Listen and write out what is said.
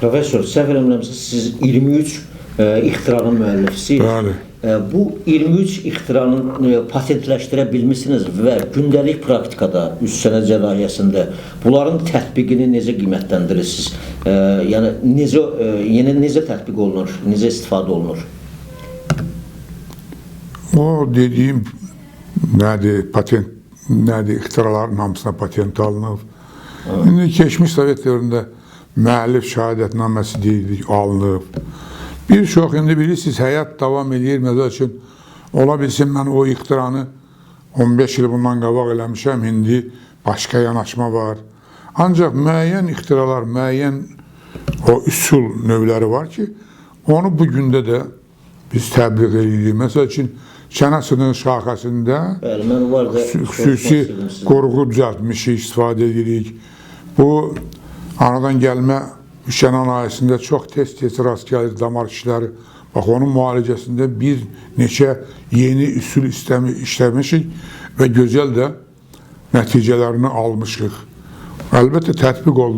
Professor, səhv eləmirəmsə siz 23 e, ixtiranın müəllifisiniz. Bəli. E, bu 23 ixtiranın e, patentləşdirə bilmisiniz və gündəlik praktikada üst cərrahiyyəsində bunların tətbiqini necə qiymətləndirirsiniz? E, yəni necə e, yenə necə tətbiq olunur, necə istifadə olunur? O dediyim nədir, patent, nədir, ixtiraların hamısına patent alınıb. İndi keçmiş Sovet dövründə müəllif şəhadətnaməsi deyilik, alınıb. Bir çox indi bilirsiniz, həyat davam edir. Məsəl üçün, ola bilsin mən o ixtiranı 15 il bundan qabaq eləmişəm, indi başqa yanaşma var. Ancaq müəyyən ixtiralar, müəyyən o üsul növləri var ki, onu bu gündə də biz təbliğ edirik. Məsəl üçün, çənəsinin şaxəsində Bəli, mən var da xüsusi qorğu düzəltmişik, istifadə edirik. Bu anadan gəlmə müşənan ayəsində çox tez-tez rast gəlir damar işləri. Bax onun müalicəsində bir neçə yeni üsul işləmişik və gözəl də nəticələrini almışıq. Əlbəttə tətbiq olunur.